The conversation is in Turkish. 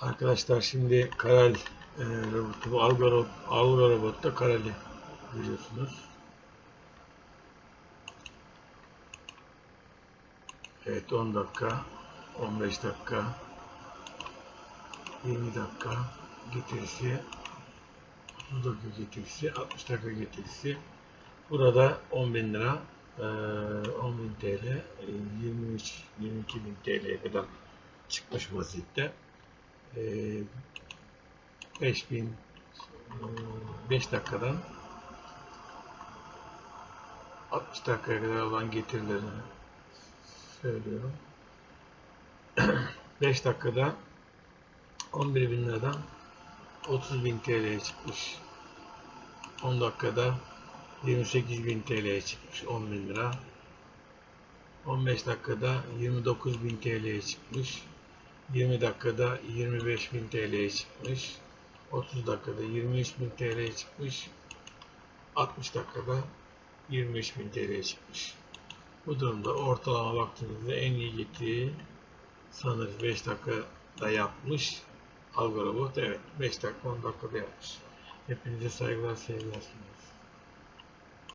Arkadaşlar şimdi Karal e, robotu, bu Alga, ro- Alga robotta Karal'i biliyorsunuz. Evet 10 dakika, 15 dakika, 20 dakika getirisi, 30 dakika getirisi, 60 dakika getirisi. Burada 10.000 lira, e, 10.000 TL, e, 23 22 bin TL'ye kadar çıkmış vaziyette. E, 5000 5 dakikadan 60 dakikaya kadar olan getirilerini söylüyorum. 5 dakikada 11 bin liradan 30 bin TL'ye çıkmış. 10 dakikada 28 bin TL'ye çıkmış 10 bin lira. 15 dakikada 29 bin TL'ye çıkmış. 20 dakikada 25 bin TL'ye çıkmış. 30 dakikada 23 bin TL'ye çıkmış. 60 dakikada 23 bin TL'ye çıkmış. Bu durumda ortalama baktığınızda en iyi getiri sanırım 5 dakikada yapmış. Algo robot evet 5 dakika 10 dakikada yapmış. Hepinize saygılar sevgiler sunuyorum.